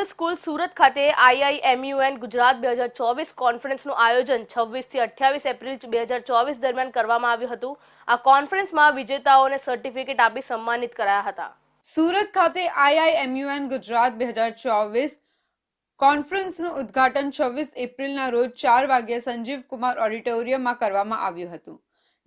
Global school Surat ખાતે આઈઆઈએમયુએન ગુજરાત બે હજાર ચોવીસ કોન્ફરન્સનું આયોજન છવ્વીસથી અઠ્યાવીસ એપ્રિલ બે હજાર ચોવીસ દરમિયાન કરવામાં આવ્યું હતું. આ કોન્ફરન્સમાં વિજેતાઓને સર્ટિફિકેટ આપી સન્માનિત કરાયા હતા. સુરત ખાતે આઈઆઈએમયુએન ગુજરાત બે હજાર ચોવીસ કોન્ફરન્સનું ઉદ્ઘાટન છવ્વીસ એપ્રિલના રોજ ચાર વાગ્યે સંજીવ કુમાર ઓડિટોરિયમમાં કરવામાં આવ્યું હતું.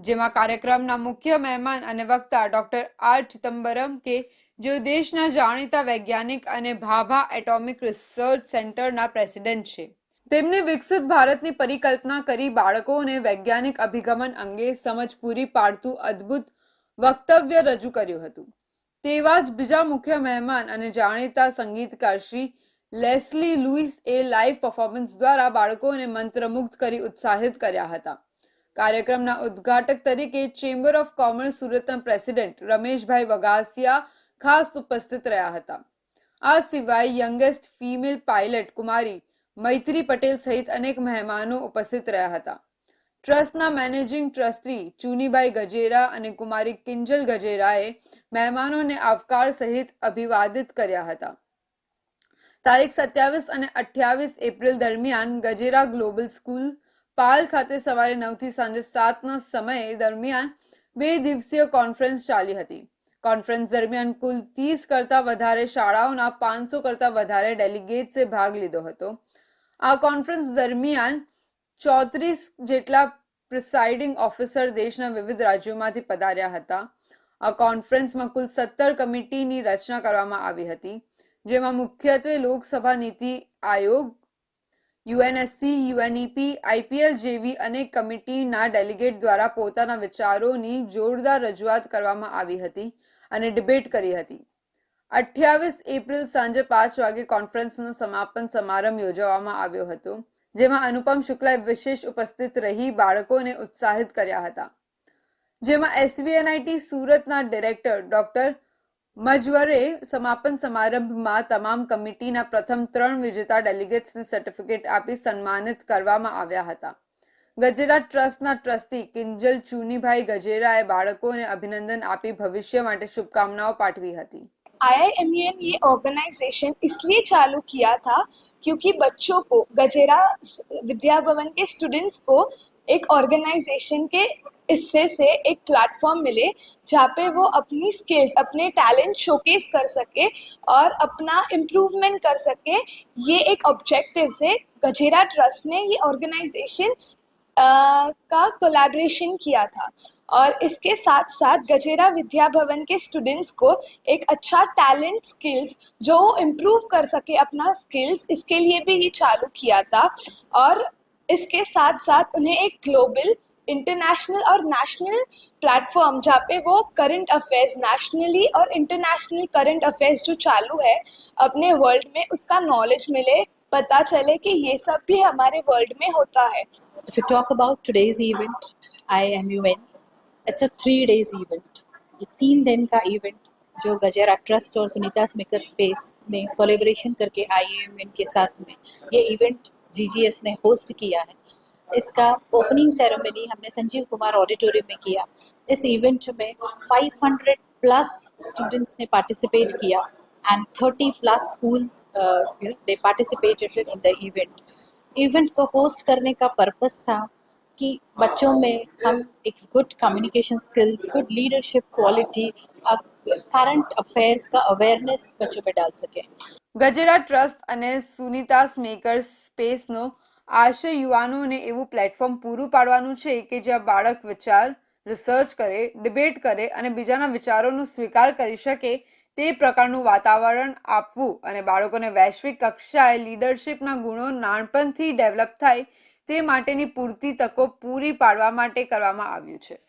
જેમાં કાર્યક્રમના મુખ્ય મહેમાન અને વક્તા ડોક્ટર આર ચિદમ્બરમ કે જેઓ દેશના જાણીતા વૈજ્ઞાનિક અને ભાભા એટોમિક રિસર્ચ સેન્ટરના પ્રેસિડેન્ટ છે. તેમણે વિકસિત ભારતની પરિકલ્પના કરી બાળકોને વૈજ્ઞાનિક અભિગમન અંગે સમજ પૂરી પાડતું અદ્ભુત વક્તવ્ય રજૂ કર્યું હતું. તેવા જ બીજા મુખ્ય મહેમાન અને જાણીતા સંગીતકાર શ્રી લેસ્લી લુઈસ એ લાઈવ પરફોર્મન્સ દ્વારા બાળકોને મંત્રમુગ્ધ કરી ઉત્સાહિત કર્યા હતા. કાર્યક્રમના ઉદ્ઘાટક તરીકે ચેમ્બર ઓફ કોમર્સ સુરતના પ્રેસિડેન્ટ રમેશભાઈ વગાસિયા ખાસ ઉપસ્થિત રહ્યા હતા. આ સિવાય યંગેસ્ટ ફિમેલ પાયલટ કુમારી મૈત્રી પટેલ સહિત અનેક મહેમાનો ઉપસ્થિત રહ્યા હતા. ટ્રસ્ટના મેનેજિંગ ટ્રસ્ટી ચુનીભાઈ ગજેરા અને કુમારી કિંજલ ગજેરાએ મહેમાનોને આવકાર સહિત અભિવાદિત કર્યા હતા. તારીખ સત્યાવીસ અને અઠ્યાવીસ એપ્રિલ દરમિયાન ગજેરા ગ્લોબલ સ્કૂલ પાલ ખાતે સવારે નવથી સાંજે સાતના સમયે દરમિયાન બે દિવસીય કોન્ફરન્સ ચાલી હતી. કોન્ફરન્સ દરમિયાન કુલ ત્રીસ કરતાં વધારે શાળાઓના પાંચસો કરતાં વધારે ડેલિગેટ્સે ભાગ લીધો હતો. આ કોન્ફરન્સ દરમિયાન ચોત્રીસ જેટલા પ્રિસાઇડિંગ ઓફિસર દેશના વિવિધ રાજ્યોમાંથી પધાર્યા હતા. આ કોન્ફરન્સમાં કુલ સત્તર કમિટીની રચના કરવામાં આવી હતી, જેમાં મુખ્યત્વે Lok Sabha NITI Aayog UNSC, UNEP, IPL જેવી અનેક કમિટીના ડેલિગેટ દ્વારા પોતાના વિચારોની જોરદાર રજૂઆત કરવામાં આવી હતી અને ડિબેટ કરી હતી. અઠ્યાવીસ એપ્રિલ સાંજે પાંચ વાગે કોન્ફરન્સનો સમાપન સમારંભ યોજવામાં આવ્યો હતો, જેમાં અનુપમ શુક્લાએ વિશેષ ઉપસ્થિત રહી બાળકોને ઉત્સાહિત કર્યા હતા. જેમાં એસવીએનઆઈટી સુરતના ડિરેક્ટર ડોક્ટર મજવરે સમાપન સમારંભમાં તમામ કમિટીના પ્રથમ ત્રણ વિજેતા ડેલિગેટ્સને સર્ટિફિકેટ આપી સન્માનિત કરવામાં આવ્યા હતા ગજેરા ટ્રસ્ટના ટ્રસ્ટી કિંજલ ચુનીભાઈ ગજેરાએ બાળકોને અભિનંદન આપી ભવિષ્ય માટે શુભકામનાઓ પાઠવી હતી आई ये ऑर्गेनाइजेशन इसलिए चालू किया था क्योंकि बच्चों को गजेरा विद्या भवन के स्टूडेंट्स को एक ऑर्गेनाइजेशन के हिस्से से एक प्लेटफॉर्म मिले जहाँ पे वो अपनी स्किल्स अपने टैलेंट शोकेस कर सके और अपना इम्प्रूवमेंट कर सके। ये एक ऑब्जेक्टिव से गजेरा ट्रस्ट ने ये ऑर्गेनाइजेशन का कोलैबोरेशन किया था और इसके साथ साथ गजेरा विद्या भवन के स्टूडेंट्स को एक अच्छा टैलेंट स्किल्स जो वो इम्प्रूव कर सके अपना स्किल्स इसके लिए भी ये चालू किया था और इसके साथ साथ उन्हें एक ग्लोबल इंटरनेशनल और नेशनल प्लेटफॉर्म जहाँ पे वो करंट अफेयर्स नेशनली और इंटरनेशनल करंट अफेयर्स जो चालू है अपने वर्ल्ड में उसका नॉलेज मिले पता चले कि ये सब भी हमारे वर्ल्ड में होता है। If you talk about today's event, IMUN, it's a three days event. ये तीन दिन का इवेंट जो गजेरा ट्रस्ट और सुनीता स्मिकर स्पेस ने कोलेबोरेशन करके आई एम एन के साथ में ये इवेंट जीजीएस ने होस्ट किया है। इसका ओपनिंग सेरेमनी हमने संजीव कुमार ऑडिटोरियम में किया इस इवेंट में 500 प्लस स्टूडेंट्स ने पार्टिसिपेट किया and 30 plus schools you know they participated in the event event को होस्ट करने का पर्पस था कि बच्चों में हम एक good communication skills good leadership quality current affairs का अवेयरनेस बच्चों में डाल सकें ગજેરા ટ્રસ્ટ અને સુનિતા સ્મેકર્સ સ્પેસનો આશય યુવાનોને એવું પ્લેટફોર્મ પૂરું પાડવાનું છે કે જ્યાં બાળક વિચાર રિસર્ચ કરે ડિબેટ કરે અને બીજાના વિચારોનો સ્વીકાર કરી શકે તે પ્રકારનું વાતાવરણ આપવું અને બાળકોને વૈશ્વિક કક્ષાએ લીડરશિપના ગુણો નાનપણથી ડેવલપ થાય તે માટેની પૂરતી તકો પૂરી પાડવા માટે કરવામાં આવ્યું છે.